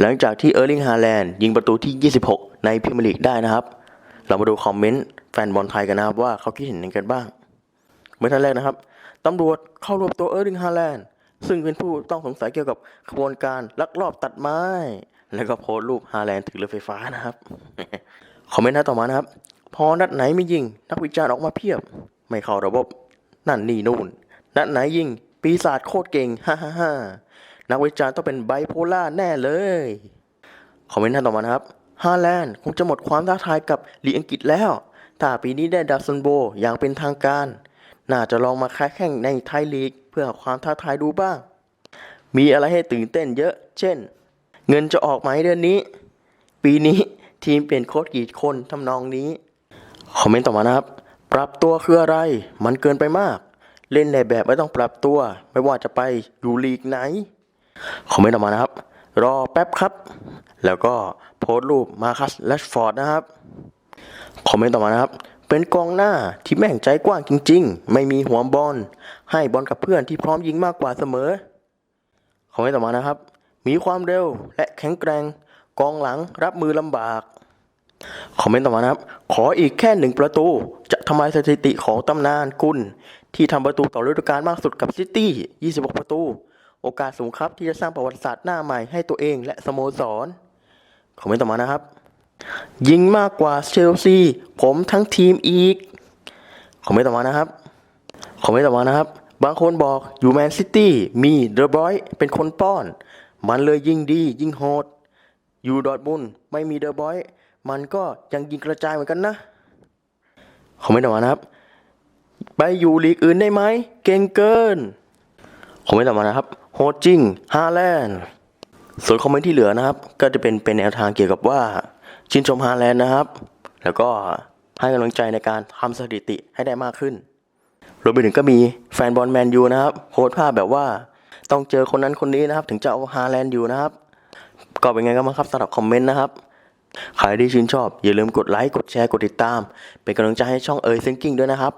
หลังจากที่เออร์ลิงฮาแลนด์ยิงประตูที่ 26 ในพรีเมียร์ลีกได้นะครับ เรามาดูคอมเมนต์แฟนบอลไทยกันนะครับว่าเขาคิดเห็นยังไงกันบ้าง เมื่อท่านแรกนะครับตำรวจเข้ารวบตัวเออร์ลิงฮาแลนด์ซึ่งเป็นผู้ต้องสงสัยเกี่ยวกับขบวนการลักลอบตัดไม้ แล้วก็โพสต์รูปฮาแลนด์ถือเรือไฟฟ้านะครับ คอมเมนต์หน้าต่อมานะครับ พอนัดไหนไม่ยิง นักวิจารณ์ออกมาเพียบ ไม่เข้าระบบ นั่นนี่นู่น นัดไหนยิง ปีศาจโคตรเก่ง ฮ่าฮ่าฮ่า นักวิจารณ์ต้องเป็นไบโพล่าแน่เลย คอมเมนต์ท่านต่อมานะครับฮาแลนด์คงจะหมดความท้าทายกับลีอังกฤษแล้ว ถ้าปีนี้ได้ดาวซันโบอย่างเป็นทางการ น่าจะลองมาค้าแข่งในไทยลีก เพื่อความท้าทายดูบ้าง มีอะไรให้ตื่นเต้นเยอะ เช่น เงินจะออกไหมเดือนนี้ ปีนี้ทีมเปลี่ยนโค้ชกี่คนทำนองนี้ คอมเมนต์ต่อมานะครับ ปรับตัวคืออะไร มันเกินไปมาก เล่นในแบบไม่ต้องปรับตัว ไม่ว่าจะไปอยู่ลีกไหน คอมเมนต์ต่อมานะครับ รอแป๊บครับ แล้วก็โพสต์รูปมาคัสแลชฟอร์ดนะครับ คอมเมนต์ต่อมานะครับ เป็นกองหน้าที่แม่งใจกว้างจริง ๆ ไม่มีหัวบอล ให้บอลกับเพื่อนที่พร้อมยิงมากกว่าเสมอ คอมเมนต์ต่อมานะครับ มีความเร็วและแข็งแกร่ง กองหลังรับมือลำบาก คอมเมนต์ต่อมานะครับ ขออีกแค่หนึ่งประตู จะทำลายสถิติของตำนานกุลที่ทำประตูต่อฤดูกาลมากสุดกับซิตี้ 26 ประตู โอกาสสูงครับที่จะสร้างประวัติศาสตร์หน้าใหม่ให้ตัวเองและสโมสรคอมเมนต์ต่อมานะครับ ยิงมากกว่าเชลซีผมทั้งทีมอีกคอมเมนต์ต่อมานะครับคอมเมนต์ต่อมานะครับ บางคนบอกอยู่แมนซิตี้มีเดอะบอยเป็นคนป้อน มันเลยยิงดี ยิงโหด อยู่ดอร์ทมุนไม่มีเดอะบอยมันก็ยังยิงกระจายเหมือนกันนะคอมเมนต์ต่อมานะครับ ไปอยู่ลีกอื่นได้ไหมเก่งเกินคอมเมนต์ต่อมานะครับ โหดจริงฮาแลนด์ส่วนคอมเมนต์ที่เหลือนะครับ ก็จะเป็นเป็นแนวทางเกี่ยวกับว่าชื่นชมฮาแลนด์นะครับ แล้วก็ให้กำลังใจในการทำสถิติให้ได้มากขึ้นรวมไปถึงก็มีแฟนบอลแมนยูนะครับโพสภาพแบบว่าต้องเจอคนนั้นคนนี้นะครับ ถึงจะเอาฮาแลนด์อยู่นะครับ ก็เป็นไงกันบ้างครับสำหรับคอมเมนต์นะครับใครที่ชื่นชอบ อย่าลืมกดไลค์กดแชร์กดติดตาม เป็นกำลังใจให้ช่องเอ๋ยซิงกิ้งด้วยนะครับ